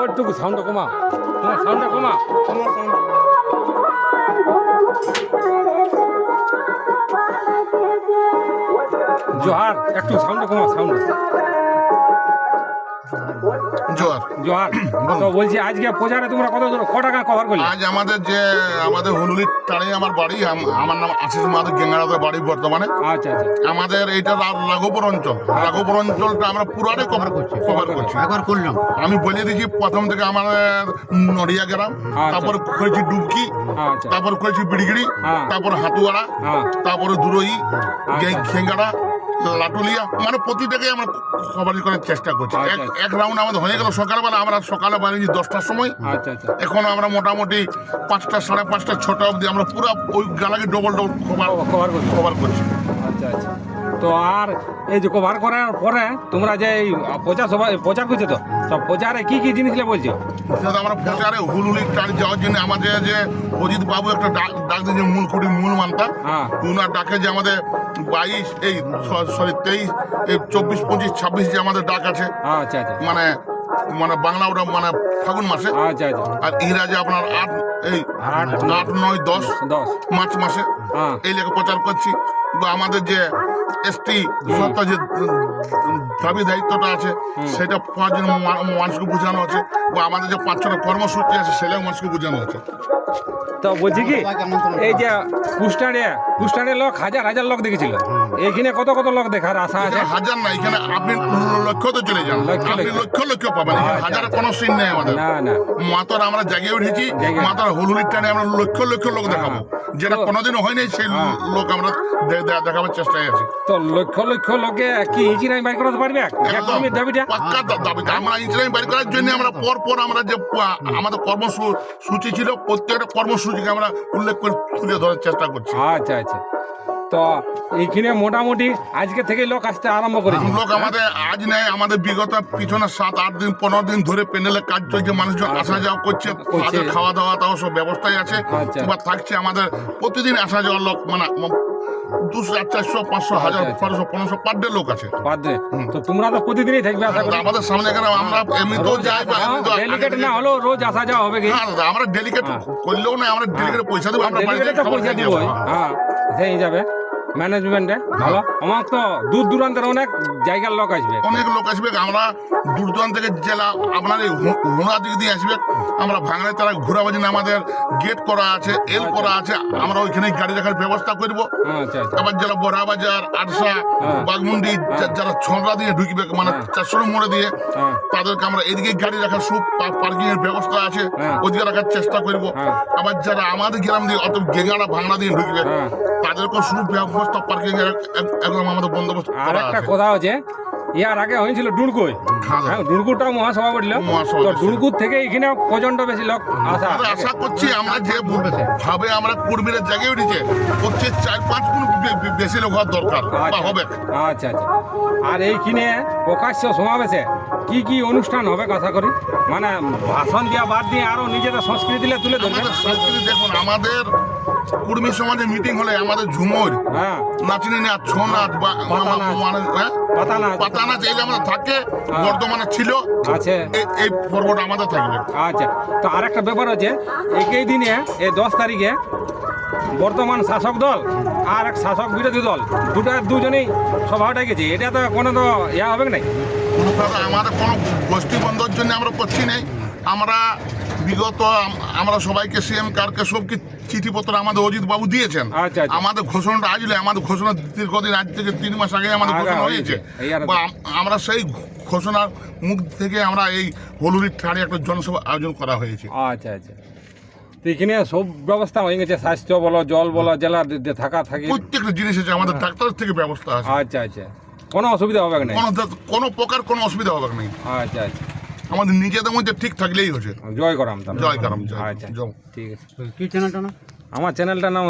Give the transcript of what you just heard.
ওটুকু সাউন্ডটা কমা। তোমার সাউন্ডটা কমা। তোমার সাউন্ড জোহার একটু সাউন্ডটা কমা সাউন্ড জোয়ার। জোহার তো বলছি আজকে প্রচারে তোমরা কত দূর ক টাকা কভার করলে? আজ আমাদের যে আমাদের হুলুলির টানে আমার বাড়ি আমার নাম আশিস মাহাতো গেঙ্গারাতে বাড়ি বর্তমানে। আচ্ছা আচ্ছা। আমাদের এইটা রাঘবপুর অঞ্চল। রাঘবপুর অঞ্চলটা আমরা পুরাটাই কভার করছি কভার করছি। একবার করলাম। আমি বলে দিচ্ছি প্রথম থেকে আমাদের নড়িয়া গ্রাম আচ্ছা। তারপর করেছি ডুবকি আচ্ছা। তারপর করেছি বিড়গিড়ি হ্যাঁ। তারপর হাতুয়াড়া হ্যাঁ। তারপরে দুরই আচ্ছা। লাটুলিয়া মানে প্রতিটাকে আমরা কভারেজ করার চেষ্টা করছি। আচ্ছা, এক- আচ্ছা। রাউন্ড আমাদের হয়ে গেল সকালবেলা আমরা সকালে বানিয়েছি দশটার সময়। আচ্ছা আচ্ছা। এখন আমরা মোটামুটি পাঁচটা সাড়ে পাঁচটা ছটা অবধি আমরা পুরো ওই গালাকে ডবল ডবল কভার কভার করছ। কভার আচ্ছা আচ্ছা। তো আর এই যে কভার করার পরে তোমরা যে এই প্রচার সবাই প্রচার করছ তো? সব প্রচারে কি কি জিনিসগুলো বলছো? সেটা আমরা প্রচারে হুলুলি টান যাওয়ার জন্য আমাদের যে অজিত বাবু একটা ডাক ডাক দিয়েছে মূল খুঁটি মূল মানতা। হ্যাঁ। উনার ডাকে যে আমাদের বাইশ এই সরি তেইশ এই চব্বিশ পঁচিশ ছাব্বিশ যে আমাদের ডাক আছে আচ্ছা আচ্ছা। মানে মানে বাংলা ওটা মানে ফাগুন মাসে। আচ্ছা। আর ইংরাজি আপনার আট এই আট, আট নয় দশ দশ। মার্চ মাসে। হ্যাঁ। এই লেখা প্রচার করছি। বা আমাদের যে এসটি সত্তা যে দাবি দায়িত্বটা আছে সেটা পাওয়ার জন্য মানুষকে বোঝানো আছে বা আমাদের যে পাঁচ ছটা কর্মসূচি আছে সেটাও মানুষকে বোঝানো আছে। তো বলছি কি এই যে লোক হাজার হাজার লোক দেখেছিল। এইখানে কত কত লোক দেখার আশা আছে? হাজার না এখানে আপনি লক্ষ লক্ষ্যতে চলে যান। লক্ষ আপনি লক্ষ। লক্ষ পাবেন। এখানে আচ্ছা, হাজারের আচ্ছা। কোনো সিন নেই আমাদের। না না। মাতার আমরা জায়গায় উঠেছি। মাতার হুলুলির টানে আমরা লক্ষ লক্ষ লোক দেখাবো। যেটা তো- কোনোদিনও হয়নি সেই হ্যাঁ। লোক আমরা দেখাবার চেষ্টায় আছি। তো লক্ষ লক্ষ লোকে কি ইঞ্জিনিয়ারিং বাইর করতে পারবে? যে দাবিটা? পাক্কা দাবি। আমরা ইঞ্জিনিয়ারিং বাড়ি করার জন্য আমরা পর পর আমরা যে আমাদের কর্মসূচি ছিল প্রত্যেকটা কর্মসূচিকে আমরা উল্লেখ করে তুলে ধরার চেষ্টা করছি। আচ্ছা আচ্ছা। তো এইখানে মোটামুটি আজকে থেকে লোক আসতে আরম্ভ করেছে। লোক আমাদের আজ নেই আমাদের বিগত পিছনে সাত আট দিন পনেরো দিন ধরে প্যান্ডেলে কাজ চলছে মানুষজন আসা যাওয়া করছে। তাদের খাওয়া দাওয়া তাও সব ব্যবস্থাই আছে আচ্ছা। বা থাকছে আমাদের প্রতিদিন আসা যাওয়ার লোক মানে দুশো চার চারশো পাঁচশো হাজার। বারোশো পনেরোশো পার ডে লোক আছে। বাদে তো তোমরা তো প্রতিদিনই থাকবে আশা করি। আমাদের সামনে এখানে আমরা এমনিতেও যাই বা ডেলিকেট না হলেও রোজ আসা যাওয়া হবে কি? হ্যাঁ আমরা ডেলিকেট হ্যাঁ। করলেও না আমরা ডেলিকেট পয়সা দেবো আমরা পয়সা খেয়ে হ্যাঁ সেই যাবে ম্যানেজমেন্টে ভালো আমার তো দূর দূরান্তের অনেক জায়গার লোক আসবে অনেক লোক আসবে আমরা দূর দূরান্ত থেকে জেলা আপনার এই হু- হুড়া দিক দিয়ে আসবে আমরা ভাঙড়ে তারা ঘোরাবার জন্য আমাদের গেট করা আছে এল করা আছে আমরা ওইখানে গাড়ি রাখার ব্যবস্থা করব আচ্ছা আচ্ছা আবার যারা বড়া বাজার আটসা হ্যাঁ। বাগমুন্ডি যারা ছড়া দিয়ে ঢুকবে মানে হ্যাঁ। চারশো মোড়ে দিয়ে হ্যাঁ তাদেরকে আমরা এদিকে গাড়ি রাখার সব পার্কিং এর ব্যবস্থা আছে হ্যাঁ। ওদিকে রাখার চেষ্টা করব হ্যাঁ। আবার যারা আমাদের গ্রাম দিয়ে অত গেঙ্গাড়া ভাঙড়া দিয়ে ঢুকবে হ্যাঁ। তাদেরকেও শুধু ব্যবস্থা পার্কিং এর একদম আমাদের বন্দোবস্ত আর একটা কথা হচ্ছে ইয়ার আগে হয়েছিল ডুড়কুই হ্যাঁ, ডুড়কুটাও মহাসভা বলল তো ডুড়কুর থেকে এখানে প্রচণ্ড বেশি লোক আসা। আশা করছি আমরা যে ভাবে আমরা কর্মীরা উঠেছে হচ্ছে চার পাঁচ গুণ বেশি লোক হওয়ার দরকার আচ্ছা। হবে। আচ্ছা আচ্ছা। আর এইখানে প্রকাশ্য সমাবেশে কি কি অনুষ্ঠান হবে আশা করি? মানে ভাষণ দেওয়া বাদ দিয়ে আরও নিজেদের সংস্কৃতি তুলে ধরবে? সংস্কৃতি দেখুন আমাদের কর্মী সমাজে মিটিং হলে আমাদের ঝুমুর হ্যাঁ। নাচনি নাচ ছৌ নাচ বা পাতা নাচ। হ্যাঁ? পাতা নাচ এই যে আমাদের থাকে হ্যাঁ। বর্তমানে ছিল আছে। এই- পর্বটা আমাদের থাকবে। আচ্ছা। তো আরেকটা ব্যাপার হচ্ছে একই দিনে এই দশ তারিখে বর্তমান শাসক দল আর এক শাসক বিরোধী দল দুটা দুজনেই সভাটা গেছে। এটা তো কোনো তো ইয়া হবে না আমাদের কোনো গোষ্ঠী বন্ধর জন্য আমরা করছি নেই। আমরা বিগত আমরা সবাইকে সিএম কার্ডকে সব কি চিঠিপত্র আমাদের অজিত বাবু দিয়েছেন। আচ্ছা, আচ্ছা। আমাদের ঘোষণাটা আসলে আমাদের ঘোষণা দীর্ঘদিন আজ থেকে তিন মাস আগে আমাদের ঘোষণা হয়েছে। বা আমরা সেই ঘোষণার মুখ থেকে আমরা এই হলুরির ঠাড়ে একটা জনসভা আয়োজন করা হয়েছে। আচ্ছা আচ্ছা। এখানে সব ব্যবস্থা হয়ে গেছে স্বাস্থ্য বলো জল বলো জেলা থাকা থাকে। প্রত্যেকটা জিনিস আছে আমাদের ডাক্তারের থেকে ব্যবস্থা আছে। আচ্ছা আচ্ছা। কোনো অসুবিধা হবে না কোনো কোনো প্রকার কোনো অসুবিধা হবে না আচ্ছা আচ্ছা। আমাদের নিজেদের মধ্যে ঠিক থাকলেই হচ্ছে জয় করাম জয় করাম জয় আচ্ছা জয়। ঠিক আছে। কি চ্যানেলটা না আমার চ্যানেলটার নাম